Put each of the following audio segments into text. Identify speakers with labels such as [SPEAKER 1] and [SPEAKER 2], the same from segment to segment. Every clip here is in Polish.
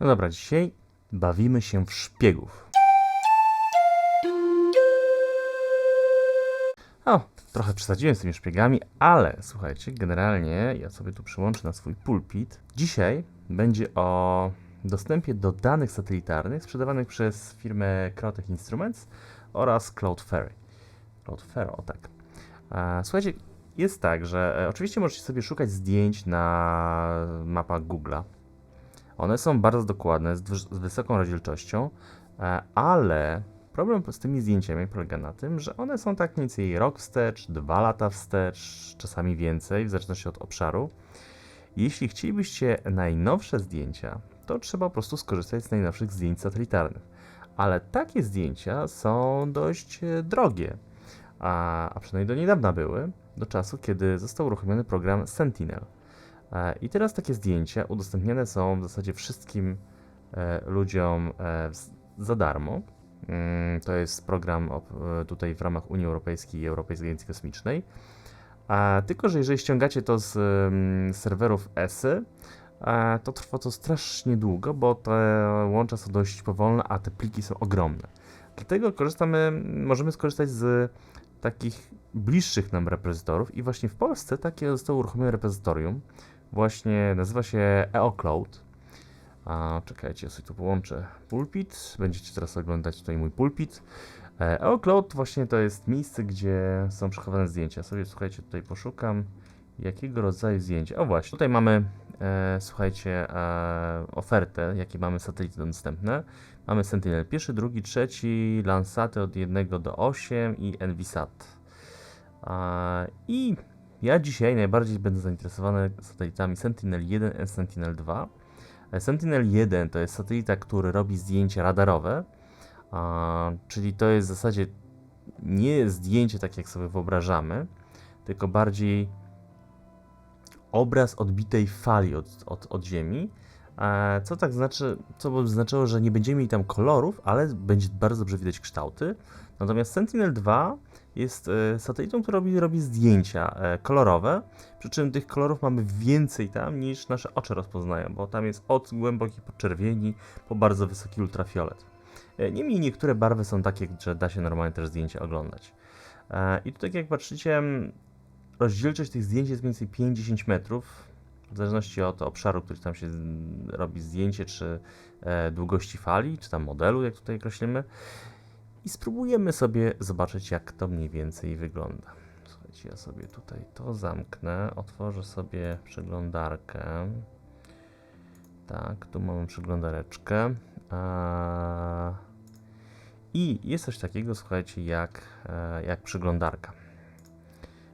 [SPEAKER 1] No dobra, dzisiaj bawimy się w szpiegów. O, trochę przesadziłem z tymi szpiegami, ale słuchajcie, generalnie ja sobie tu przyłączę na swój pulpit. Dzisiaj będzie o dostępie do danych satelitarnych sprzedawanych przez firmę Crowtech Instruments oraz Cloudflare. Cloudflare, o tak. Słuchajcie, jest tak, że e, oczywiście możecie sobie szukać zdjęć na mapach Google'a. One są bardzo dokładne, z, z wysoką rozdzielczością, e, ale problem z tymi zdjęciami polega na tym, że one są tak mniej więcej rok wstecz, dwa lata wstecz, czasami więcej, w zależności od obszaru. Jeśli chcielibyście najnowsze zdjęcia, to trzeba po prostu skorzystać z najnowszych zdjęć satelitarnych. Ale takie zdjęcia są dość e, drogie, a, a przynajmniej do niedawna były, do czasu, kiedy został uruchomiony program Sentinel. E, I teraz takie zdjęcia udostępniane są w zasadzie wszystkim e, ludziom e, za darmo. Mm, To jest program tutaj w ramach Unii Europejskiej i Europejskiej Agencji Kosmicznej. A, tylko, że jeżeli ściągacie to z mm, serwerów ESY, to trwa to strasznie długo, bo te łącza są dość powolne, a te pliki są ogromne. Dlatego korzystamy, możemy skorzystać z takich bliższych nam repozytorów i właśnie w Polsce takie zostało uruchomione repozytorium. Właśnie nazywa się EOCloud. A czekajcie, ja sobie tu połączę pulpit. Będziecie teraz oglądać tutaj mój pulpit. E, EOCloud właśnie to jest miejsce, gdzie są przechowane zdjęcia. Sobie słuchajcie, tutaj poszukam jakiego rodzaju zdjęcia. O właśnie, tutaj mamy, e, słuchajcie, e, ofertę, jakie mamy satelity dostępne. Mamy Sentinel pierwszy, drugi, trzeci, Landsaty od 1 do 8 i Envisat. A, I ja dzisiaj najbardziej będę zainteresowany satelitami Sentinel-1 i Sentinel-2. E, Sentinel-1 to jest satelita, który robi zdjęcia radarowe, a, czyli to jest w zasadzie nie zdjęcie tak jak sobie wyobrażamy, tylko bardziej obraz odbitej fali od, od, od Ziemi. Co tak znaczy, co by znaczyło, że nie będziemy mieli tam kolorów, ale będzie bardzo dobrze widać kształty. Natomiast Sentinel-2 jest e, satelitą, która robi, robi zdjęcia e, kolorowe, przy czym tych kolorów mamy więcej tam niż nasze oczy rozpoznają, bo tam jest od głębokiej podczerwieni po bardzo wysoki ultrafiolet. E, Niemniej niektóre barwy są takie, że da się normalnie też zdjęcia oglądać. I tu tak jak patrzycie, m, rozdzielczość tych zdjęć jest mniej więcej 5-10 metrów, w zależności od obszaru, który tam się robi zdjęcie, czy e, długości fali, czy tam modelu, jak tutaj określimy. I spróbujemy sobie zobaczyć, jak to mniej więcej wygląda. Słuchajcie, ja sobie tutaj to zamknę, otworzę sobie przeglądarkę. Tak, tu mamy przeglądareczkę. I jest coś takiego, słuchajcie, jak, e, jak przeglądarka.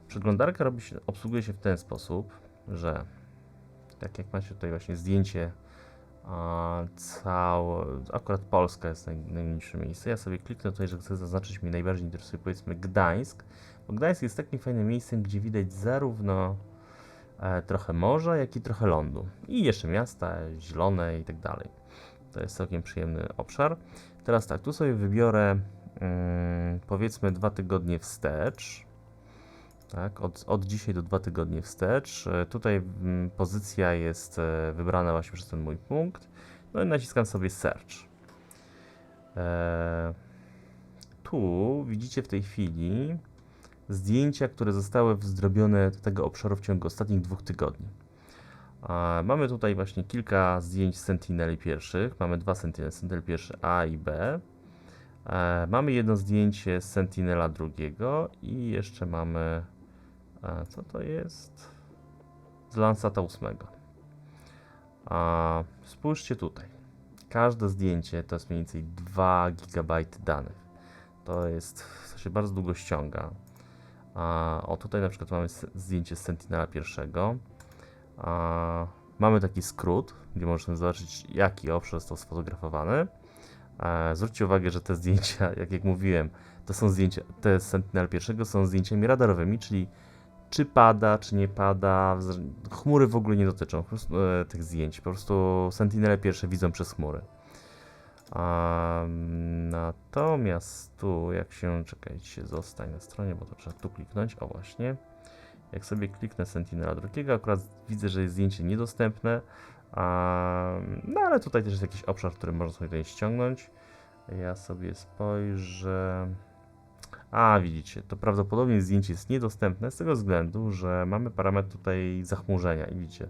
[SPEAKER 1] Przeglądarka robi się, obsługuje się w ten sposób, że tak jak macie tutaj właśnie zdjęcie całe, akurat Polska jest naj, najmniejsze miejsce. Ja sobie kliknę tutaj, że chcę zaznaczyć mi najbardziej interesuje powiedzmy Gdańsk, bo Gdańsk jest takim fajnym miejscem, gdzie widać zarówno e, trochę morza, jak i trochę lądu. I jeszcze miasta, zielone i tak dalej. To jest całkiem przyjemny obszar. Teraz tak, tu sobie wybiorę mm, powiedzmy dwa tygodnie wstecz. Tak, od, od dzisiaj do dwa tygodnie wstecz. E, Tutaj mm, pozycja jest e, wybrana właśnie przez ten mój punkt. No i naciskam sobie search. E, tu widzicie w tej chwili zdjęcia, które zostały zrobione tego obszaru w ciągu ostatnich dwóch tygodni. Mamy tutaj właśnie kilka zdjęć Sentineli pierwszych. Mamy dwa Sentinel, Sentinel pierwszy A i B. Mamy jedno zdjęcie z Sentinela drugiego i jeszcze mamy a co to jest? Z Landsata 8. A, spójrzcie tutaj. Każde zdjęcie to jest mniej więcej 2 GB danych. To jest, to się bardzo długo ściąga. A, o tutaj na przykład mamy zdjęcie z Sentinela pierwszego. A, mamy taki skrót, gdzie możemy zobaczyć jaki obszar został sfotografowany. E, zwróćcie uwagę, że te zdjęcia, jak, jak mówiłem, to są zdjęcia, te Sentinel pierwszego są zdjęciami radarowymi, czyli czy pada, czy nie pada. Chmury w ogóle nie dotyczą e, tych zdjęć. Po prostu Sentinele pierwsze widzą przez chmury. A, natomiast tu, jak się, czekajcie, zostań na stronie, bo to trzeba tu kliknąć. O właśnie. Jak sobie kliknę Sentinela drugiego, akurat widzę, że jest zdjęcie niedostępne. A, no ale tutaj też jest jakiś obszar, który można sobie tutaj ściągnąć. Ja sobie spojrzę. A, widzicie, to prawdopodobnie zdjęcie jest niedostępne z tego względu, że mamy parametr tutaj zachmurzenia i widzicie,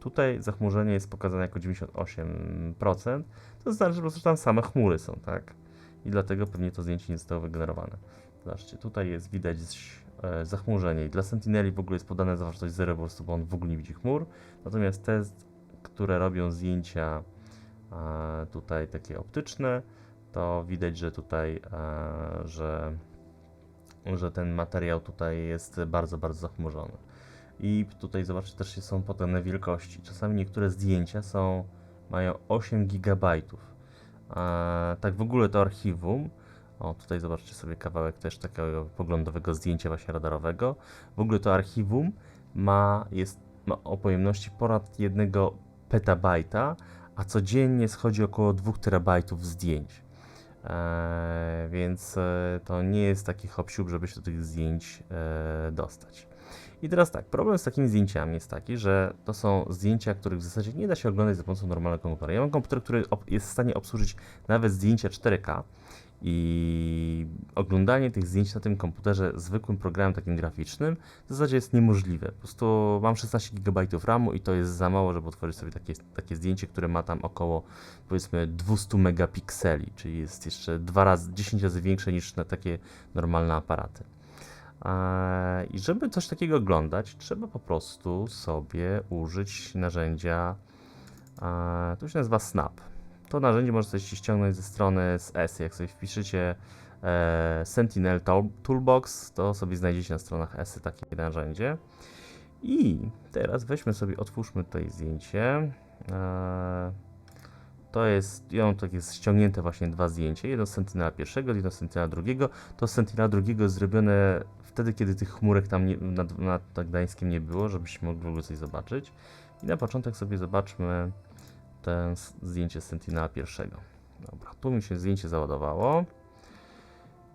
[SPEAKER 1] tutaj zachmurzenie jest pokazane jako 98%, to znaczy, że po prostu tam same chmury są, tak? I dlatego pewnie to zdjęcie nie zostało wygenerowane. Zobaczcie, tutaj jest widać e, zachmurzenie i dla Sentineli w ogóle jest podane zawartość 0 po prostu, bo on w ogóle nie widzi chmur. Natomiast te, które robią zdjęcia e, tutaj takie optyczne, to widać, że tutaj, e, że, że ten materiał tutaj jest bardzo, bardzo zachmurzony. I tutaj zobaczcie, też są podane wielkości. Czasami niektóre zdjęcia są, mają 8 GB. Tak w ogóle to archiwum, o tutaj zobaczcie sobie kawałek też takiego poglądowego zdjęcia właśnie radarowego. W ogóle to archiwum ma, jest, ma o pojemności ponad 1 petabajta, a codziennie schodzi około 2 terabajtów zdjęć. Eee, więc e, to nie jest taki hop żeby się do tych zdjęć e, dostać. I teraz tak, problem z takimi zdjęciami jest taki, że to są zdjęcia, których w zasadzie nie da się oglądać za pomocą normalnego komputera. Ja mam komputer, który jest w stanie obsłużyć nawet zdjęcia 4K i oglądanie tych zdjęć na tym komputerze zwykłym programem takim graficznym w zasadzie jest niemożliwe. Po prostu mam 16 GB RAMu i to jest za mało, żeby otworzyć sobie takie, takie zdjęcie, które ma tam około powiedzmy 200 megapikseli, czyli jest jeszcze dwa razy, 10 razy większe niż na takie normalne aparaty. I żeby coś takiego oglądać, trzeba po prostu sobie użyć narzędzia, to się nazywa Snap. To narzędzie można sobie ściągnąć ze strony z ESY. Jak sobie wpiszecie e, Sentinel Toolbox, to sobie znajdziecie na stronach ESY takie narzędzie. I teraz weźmy sobie, otwórzmy tutaj zdjęcie. E, to jest, ja mam takie ściągnięte właśnie dwa zdjęcia, jedno z Sentinela pierwszego, jedno z Sentinela drugiego. To Sentinela drugiego jest zrobione wtedy, kiedy tych chmurek tam nie, nad, nad Gdańskiem nie było, żebyśmy mogli w ogóle coś zobaczyć. I na początek sobie zobaczmy to zdjęcie Sentinela pierwszego. Dobra, tu mi się zdjęcie załadowało.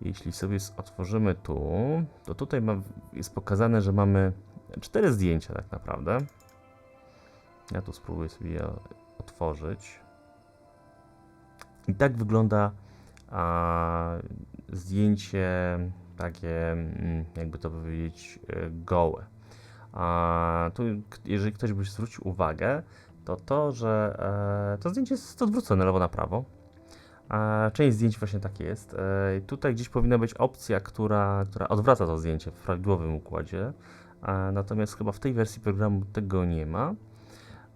[SPEAKER 1] Jeśli sobie otworzymy tu, to tutaj ma, jest pokazane, że mamy cztery zdjęcia tak naprawdę. Ja tu spróbuję sobie je otworzyć. I tak wygląda a, zdjęcie takie, mm, jakby to powiedzieć, e, gołe. A tu, jeżeli ktoś by zwrócił uwagę, to to, że e, to zdjęcie jest odwrócone lewo na prawo. A część zdjęć właśnie tak jest. E, tutaj gdzieś powinna być opcja, która, która odwraca to zdjęcie w prawidłowym układzie. E, natomiast chyba w tej wersji programu tego nie ma.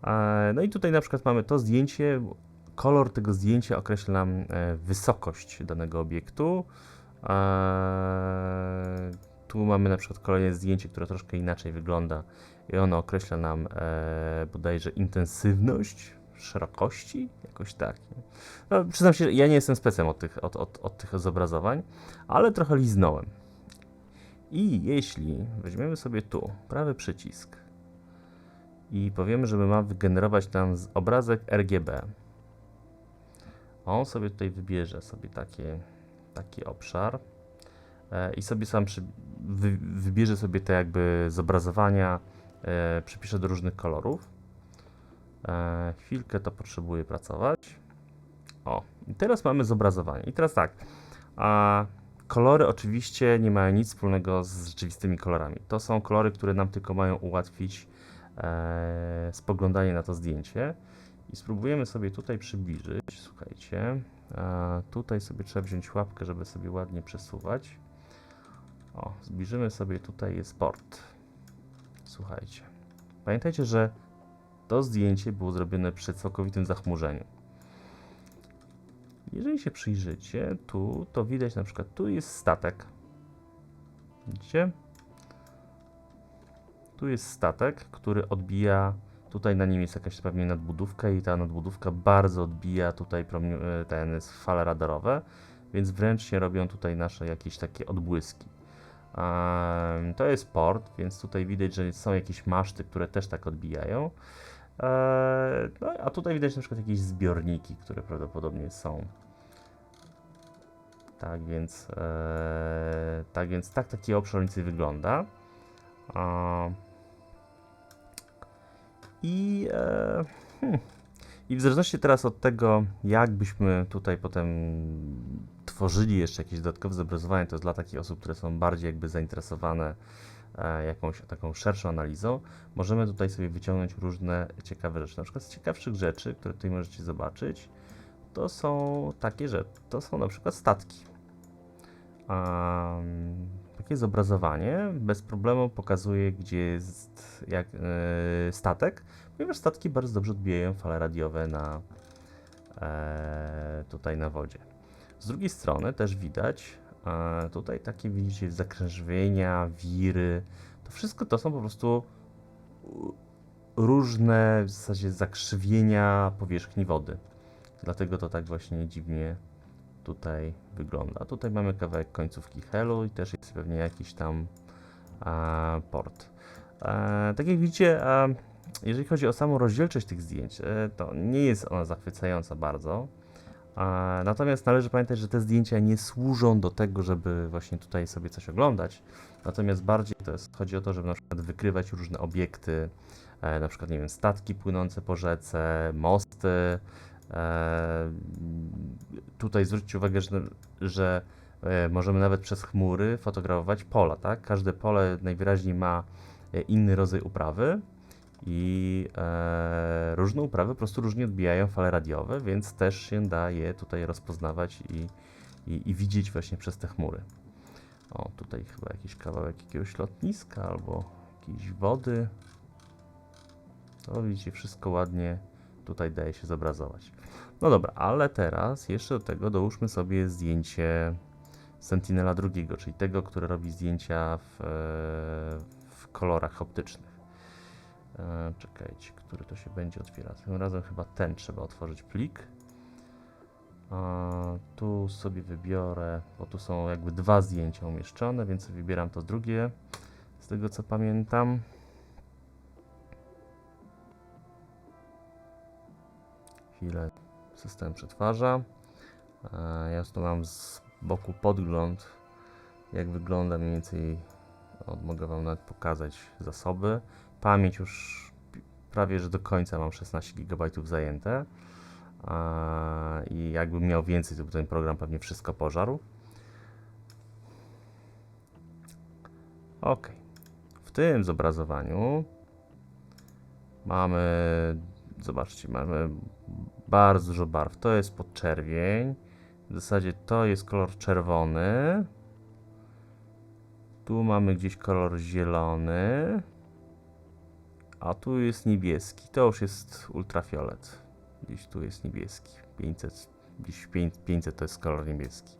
[SPEAKER 1] E, no i tutaj na przykład mamy to zdjęcie. Kolor tego zdjęcia określa e, wysokość danego obiektu. Tu mamy na przykład kolejne zdjęcie, które troszkę inaczej wygląda i ono określa nam e, bodajże intensywność szerokości, jakoś tak. No, przyznam się, ja nie jestem specem od tych, od, od, od tych zobrazowań, ale trochę liznąłem. I jeśli weźmiemy sobie tu prawy przycisk i powiemy, żeby ma wygenerować nam obrazek RGB, on sobie tutaj wybierze sobie takie, taki obszar i sobie sam przy, wy, wybierze sobie te jakby zobrazowania, e, do różnych kolorów. E, chwilkę to potrzebuję pracować. O, i teraz mamy zobrazowanie. I teraz tak, a kolory oczywiście nie mają nic wspólnego z rzeczywistymi kolorami. To są kolory, które nam tylko mają ułatwić e, spoglądanie na to zdjęcie. I spróbujemy sobie tutaj przybliżyć. Słuchajcie, a tutaj sobie trzeba wziąć łapkę, żeby sobie ładnie przesuwać. O, zbliżymy sobie tutaj jest port. Słuchajcie. Pamiętajcie, że to zdjęcie było zrobione przy całkowitym zachmurzeniu. Jeżeli się przyjrzycie tu, to widać na przykład tu jest statek. Widzicie? Tu jest statek, który odbija Tutaj na nim jest jakaś pewnie nadbudówka i ta nadbudówka bardzo odbija tutaj e, ten fale radarowe, więc wręcz się robią tutaj nasze jakieś takie odbłyski. To jest port, więc tutaj widać, że są jakieś maszty, które też tak odbijają. No, a tutaj widać na przykład jakieś zbiorniki, które prawdopodobnie są. Tak więc, e, tak więc tak taki obszar mniej wygląda. I, e, hmm, I w zależności teraz od tego, jak byśmy tutaj potem tworzyli jeszcze jakieś dodatkowe zobrazowanie, to jest dla takich osób, które są bardziej jakby zainteresowane e, jakąś taką szerszą analizą, możemy tutaj sobie wyciągnąć różne ciekawe rzeczy. Na przykład z ciekawszych rzeczy, które tutaj możecie zobaczyć, to są takie rzeczy, to są na przykład statki. Um, takie zobrazowanie bez problemu pokazuje, gdzie jest jak, e, statek, ponieważ statki bardzo dobrze odbijają fale radiowe na, e, tutaj na wodzie. Z drugiej strony też widać e, tutaj takie widzicie zakrężwienia, wiry. To wszystko to są po prostu różne w zasadzie zakrzywienia powierzchni wody. Dlatego to tak właśnie dziwnie tutaj wygląda. Tutaj mamy kawałek końcówki helu i też jest pewnie jakiś tam e, port. E, tak jak widzicie, jeżeli chodzi o samą rozdzielczość tych zdjęć, to nie jest ona zachwycająca bardzo. Natomiast należy pamiętać, że te zdjęcia nie służą do tego, żeby właśnie tutaj sobie coś oglądać. Natomiast bardziej to jest, chodzi o to, żeby na przykład wykrywać różne obiekty, e, na przykład, nie wiem, statki płynące po rzece, mosty. E, tutaj zwróćcie uwagę, że, że e, możemy nawet przez chmury fotografować pola, tak? Każde pole najwyraźniej ma inny rodzaj uprawy i e, różne uprawy po prostu różnie odbijają fale radiowe, więc też się da je tutaj rozpoznawać i, i, i widzieć właśnie przez te chmury. O, tutaj chyba jakiś kawałek jakiegoś lotniska albo jakiejś wody. To widzicie, wszystko ładnie tutaj daje się zobrazować. No dobra, ale teraz jeszcze do tego dołóżmy sobie zdjęcie Sentinela II, czyli tego, który robi zdjęcia w, e, w kolorach optycznych. E, Czekajcie, który to się będzie otwierał. Tym razem chyba ten trzeba otworzyć plik. A, tu sobie wybiorę, bo tu są jakby dwa zdjęcia umieszczone, więc wybieram to drugie, z tego co pamiętam. Chwilę system przetwarza. E, Ja tu mam z boku podgląd, jak wygląda mniej więcej. Mogę Wam nawet pokazać zasoby. Pamięć już prawie że do końca mam 16 GB zajęte. I jakbym miał więcej, to by ten program pewnie wszystko pożarł. Ok. W tym zobrazowaniu mamy, zobaczcie, mamy bardzo dużo barw. To jest podczerwień. W zasadzie to jest kolor czerwony. Tu mamy gdzieś kolor zielony. A tu jest niebieski. To już jest ultrafiolet. Gdzieś tu jest niebieski. 500, gdzieś 500 500 to jest kolor niebieski.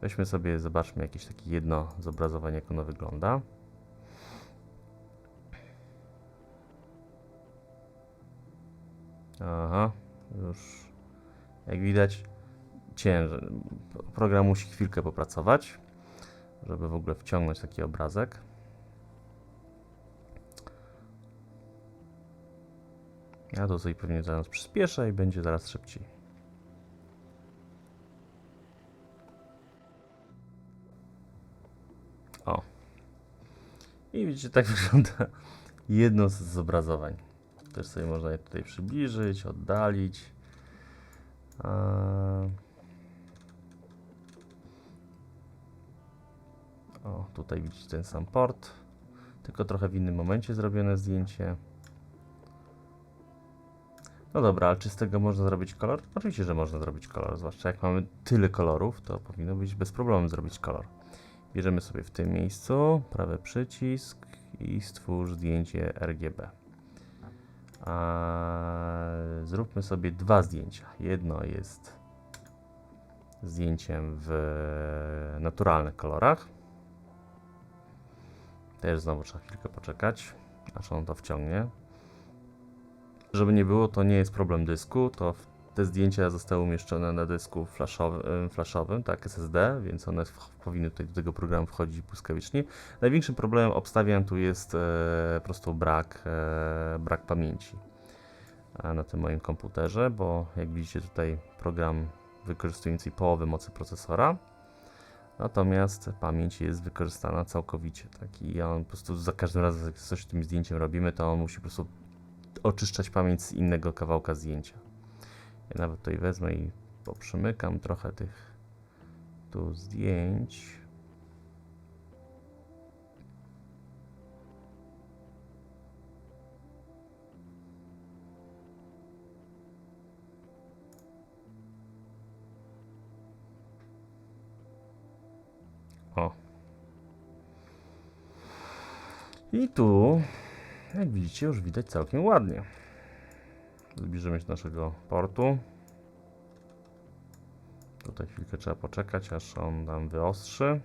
[SPEAKER 1] Weźmy sobie, zobaczmy jakieś takie jedno zobrazowanie, jak ono wygląda. Aha, już jak widać ciężej. Program musi chwilkę popracować, żeby w ogóle wciągnąć taki obrazek. Ja to sobie pewnie zaraz przyspieszę i będzie zaraz szybciej. O. I widzicie, tak wygląda jedno z zobrazowań. Też sobie można je tutaj przybliżyć, oddalić. Eee. O, tutaj widzicie ten sam port, tylko trochę w innym momencie zrobione zdjęcie. No dobra, ale czy z tego można zrobić kolor? Oczywiście, że można zrobić kolor, zwłaszcza jak mamy tyle kolorów, to powinno być bez problemu zrobić kolor. Bierzemy sobie w tym miejscu prawy przycisk i stwórz zdjęcie RGB. A, zróbmy sobie dwa zdjęcia. Jedno jest zdjęciem w naturalnych kolorach. Też znowu trzeba chwilkę poczekać, aż on to wciągnie. Żeby nie było, to nie jest problem dysku, to te zdjęcia zostały umieszczone na dysku flashowym, flashowym tak, SSD, więc one powinny tutaj do tego programu wchodzić błyskawicznie. Największym problemem obstawiam tu jest e, po prostu brak, e, brak pamięci na tym moim komputerze, bo jak widzicie tutaj program więcej połowę mocy procesora, natomiast pamięć jest wykorzystana całkowicie. Tak? I on po prostu za każdym razem, jak coś z tym zdjęciem robimy, to on musi po prostu oczyszczać pamięć z innego kawałka zdjęcia. Ja nawet tutaj wezmę i poprzymykam trochę tych tu zdjęć. O. I tu, jak widzicie, już widać całkiem ładnie. Zbliżymy się do naszego portu. Tutaj chwilkę trzeba poczekać, aż on nam wyostrzy.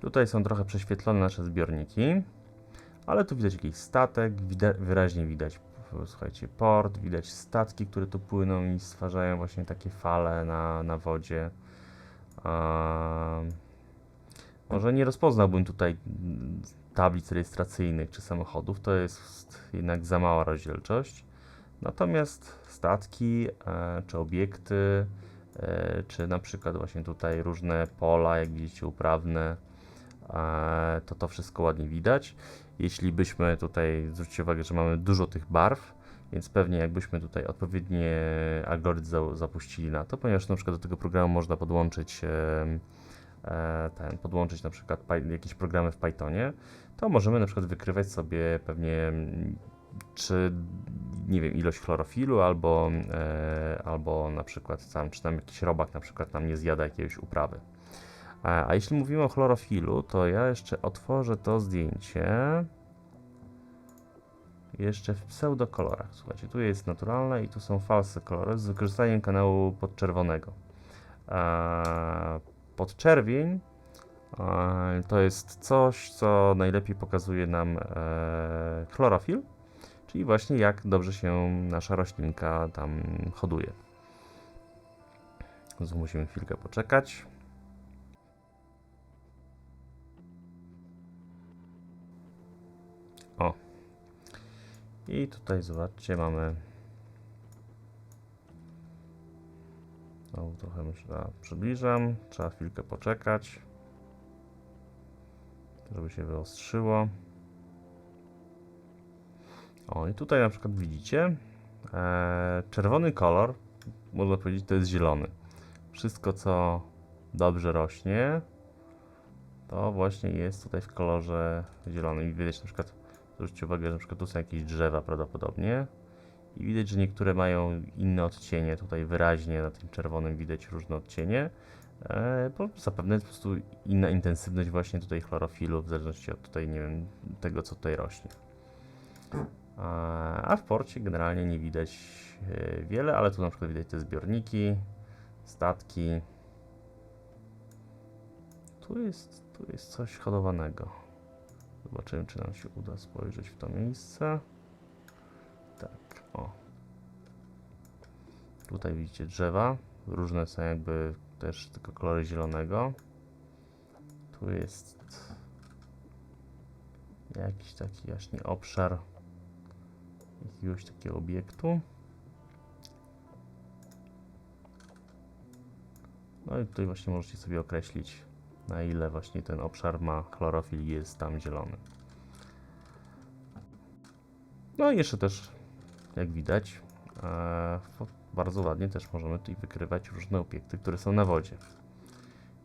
[SPEAKER 1] Tutaj są trochę prześwietlone nasze zbiorniki, ale tu widać jakiś statek, wyraźnie widać, słuchajcie, port, widać statki, które tu płyną i stwarzają właśnie takie fale na, na wodzie. Ehm, może nie rozpoznałbym tutaj tablic rejestracyjnych czy samochodów, to jest jednak za mała rozdzielczość. Natomiast statki e, czy obiekty, e, czy na przykład właśnie tutaj różne pola, jak widzicie, uprawne, to to wszystko ładnie widać. Jeśli byśmy tutaj, zwróćcie uwagę, że mamy dużo tych barw, więc pewnie jakbyśmy tutaj odpowiednie algorytm za- zapuścili na to, ponieważ na przykład do tego programu można podłączyć em, e, ten, podłączyć na przykład jakieś programy w Pythonie, to możemy na przykład wykrywać sobie pewnie mm, czy nie wiem, ilość chlorofilu, albo, e, albo na przykład tam, czy tam jakiś robak na przykład nam nie zjada jakiejś uprawy. A, a jeśli mówimy o chlorofilu, to ja jeszcze otworzę to zdjęcie jeszcze w pseudokolorach. Słuchajcie, tu jest naturalne i tu są false kolory z wykorzystaniem kanału podczerwonego. A, podczerwień e, to jest coś, co najlepiej pokazuje nam e, chlorofil, czyli właśnie jak dobrze się nasza roślinka tam hoduje. Więc musimy chwilkę poczekać. I tutaj zobaczcie, mamy. Znowu trochę myślę, przybliżam. Trzeba chwilkę poczekać, żeby się wyostrzyło. O, i tutaj na przykład widzicie, e, czerwony kolor, można powiedzieć, to jest zielony. Wszystko, co dobrze rośnie, to właśnie jest tutaj w kolorze zielonym. I widać na przykład, zwróćcie uwagę, że na przykład tu są jakieś drzewa prawdopodobnie. I widać, że niektóre mają inne odcienie. Tutaj wyraźnie na tym czerwonym widać różne odcienie. E, bo zapewne jest po prostu inna intensywność właśnie tutaj chlorofilu, w zależności od tutaj, nie wiem, tego, co tutaj rośnie. A a w porcie generalnie nie widać e, wiele, ale tu na przykład widać te zbiorniki, statki. Tu jest, tu jest coś hodowanego. Zobaczymy, czy nam się uda spojrzeć w to miejsce. Tak, o. Tutaj widzicie drzewa. Różne są jakby też tylko kolory zielonego. Tu jest jakiś taki jaśnie obszar jakiegoś takiego obiektu. No i tutaj właśnie możecie sobie określić na ile właśnie ten obszar ma chlorofil i jest tam zielony. No i jeszcze też, jak widać, e, bardzo ładnie też możemy tutaj wykrywać różne obiekty, które są na wodzie.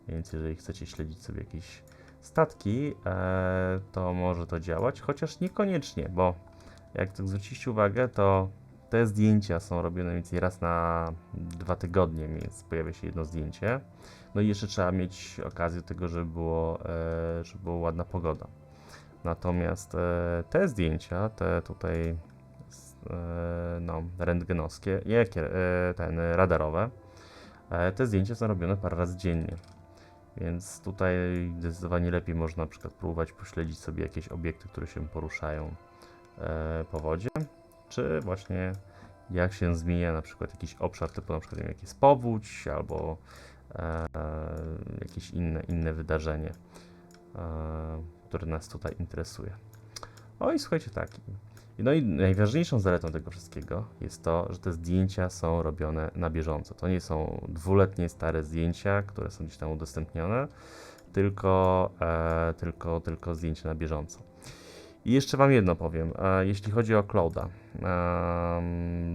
[SPEAKER 1] Więc jeżeli chcecie śledzić sobie jakieś statki, e, to może to działać, chociaż niekoniecznie, bo jak zwróciliście uwagę, to te zdjęcia są robione mniej więcej raz na dwa tygodnie, więc pojawia się jedno zdjęcie. No i jeszcze trzeba mieć okazję do tego, żeby, było, e, żeby była ładna pogoda. Natomiast e, te zdjęcia, te tutaj e, no, rentgenowskie, jakie, ten radarowe, te zdjęcia są robione parę razy dziennie. Więc tutaj zdecydowanie lepiej można na przykład próbować pośledzić sobie jakieś obiekty, które się poruszają po wodzie, czy właśnie jak się zmienia na przykład jakiś obszar typu na przykład jak jest powódź albo e, jakieś inne, inne wydarzenie, e, które nas tutaj interesuje. O i słuchajcie tak, No i najważniejszą zaletą tego wszystkiego jest to, że te zdjęcia są robione na bieżąco. To nie są dwuletnie stare zdjęcia, które są gdzieś tam udostępnione, tylko, e, tylko, tylko zdjęcia na bieżąco. I jeszcze Wam jedno powiem, e, jeśli chodzi o Clouda.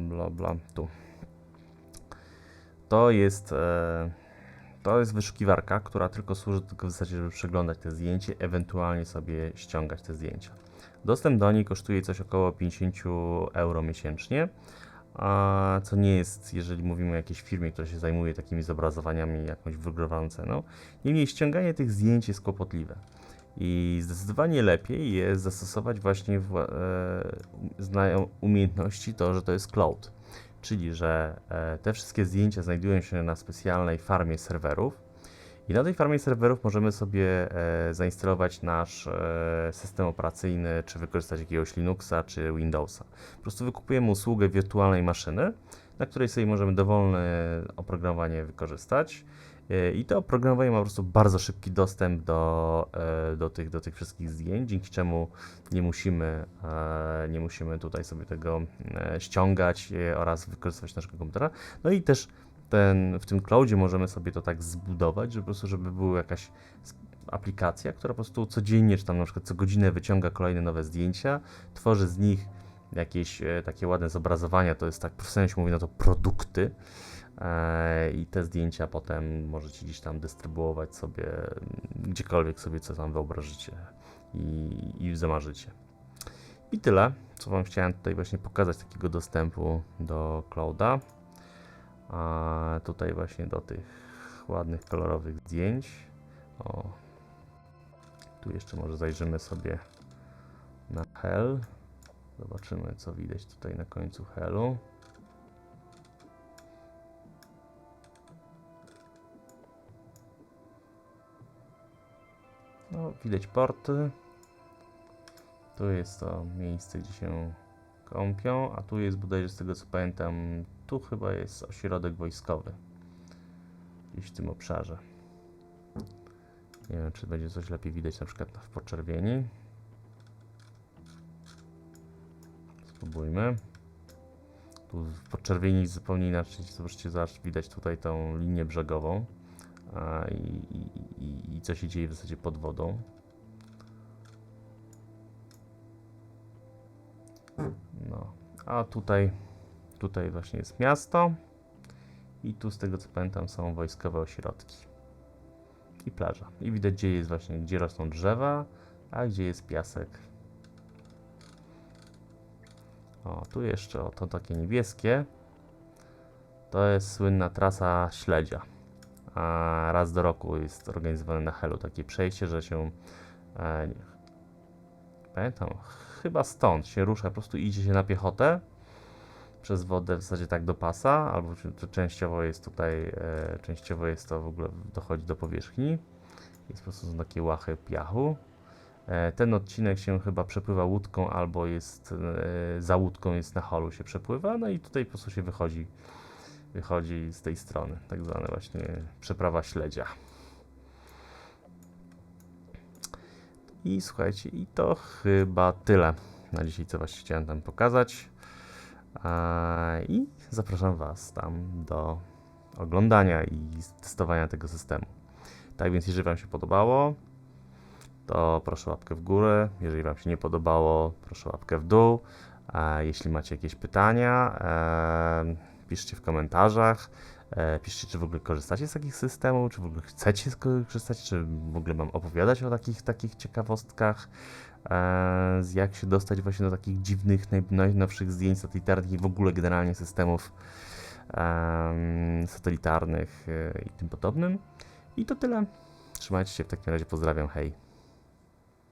[SPEAKER 1] bla, bla, tu. To jest, e, to jest wyszukiwarka, która tylko służy tylko w zasadzie, żeby przeglądać te zdjęcie, ewentualnie sobie ściągać te zdjęcia. Dostęp do niej kosztuje coś około 50 euro miesięcznie, a co nie jest, jeżeli mówimy o jakiejś firmie, która się zajmuje takimi zobrazowaniami jakąś wygrywaną ceną. Niemniej ściąganie tych zdjęć jest kłopotliwe. I zdecydowanie lepiej jest zastosować właśnie w, e, umiejętności to, że to jest cloud. Czyli, że e, te wszystkie zdjęcia znajdują się na specjalnej farmie serwerów i na tej farmie serwerów możemy sobie e, zainstalować nasz e, system operacyjny, czy wykorzystać jakiegoś Linuxa, czy Windowsa. Po prostu wykupujemy usługę wirtualnej maszyny, na której sobie możemy dowolne oprogramowanie wykorzystać. E, I to oprogramowanie ma po prostu bardzo szybki dostęp do, e, do, tych, do tych wszystkich zdjęć, dzięki czemu nie musimy, e, nie musimy tutaj sobie tego ściągać oraz wykorzystywać naszego komputera. No i też ten, w tym cloudzie możemy sobie to tak zbudować, że po prostu, żeby była jakaś aplikacja, która po prostu codziennie, czy tam na przykład co godzinę wyciąga kolejne nowe zdjęcia, tworzy z nich jakieś takie ładne zobrazowania, to jest tak, profesjonalnie się mówi na to produkty, i te zdjęcia potem możecie gdzieś tam dystrybuować sobie, mm, gdziekolwiek sobie co tam wyobrażycie i, i zamarzycie. I tyle, co Wam chciałem tutaj właśnie pokazać takiego dostępu do clouda. A tutaj właśnie do tych ładnych, kolorowych zdjęć. O. Tu jeszcze może zajrzymy sobie na hell. Zobaczymy, co widać tutaj na końcu hellu. No, widać porty. Tu jest to miejsce, gdzie się kąpią, a tu jest bodajże z tego co pamiętam, tu chyba jest ośrodek wojskowy. Gdzieś w tym obszarze. Nie wiem, czy będzie coś lepiej widać na przykład w podczerwieni. Spróbujmy. Tu w podczerwieni zupełnie inaczej. Zobaczcie, zobacz, widać tutaj tą linię brzegową i, i, i, co się dzieje w zasadzie pod wodą. No, a tutaj, tutaj właśnie jest miasto i tu z tego co pamiętam są wojskowe ośrodki i plaża. I widać gdzie jest właśnie, gdzie rosną drzewa, a gdzie jest piasek. O, tu jeszcze o, to takie niebieskie. To jest słynna trasa śledzia. A raz do roku jest organizowane na Helu takie przejście, że się e, nie, pamiętam, chyba stąd się rusza, po prostu idzie się na piechotę przez wodę w zasadzie tak do pasa, albo to częściowo jest tutaj, e, częściowo jest to w ogóle dochodzi do powierzchni. Jest po prostu są takie łachy piachu. E, ten odcinek się chyba przepływa łódką, albo jest e, za łódką, jest na holu się przepływa, no i tutaj po prostu się wychodzi, wychodzi z tej strony, tak zwane właśnie przeprawa śledzia. I słuchajcie, i to chyba tyle na dzisiaj, co właśnie chciałem tam pokazać. I zapraszam Was tam do oglądania i testowania tego systemu. Tak więc, jeżeli Wam się podobało, to proszę łapkę w górę. Jeżeli Wam się nie podobało, proszę łapkę w dół. Jeśli macie jakieś pytania, piszcie w komentarzach. E, piszcie, czy w ogóle korzystacie z takich systemów, czy w ogóle chcecie skorzystać, czy w ogóle mam opowiadać o takich, takich ciekawostkach, e, jak się dostać właśnie do takich dziwnych, naj- najnowszych zdjęć satelitarnych i w ogóle generalnie systemów em, satelitarnych e, i tym podobnym. I to tyle. Trzymajcie się, w takim razie pozdrawiam, hej.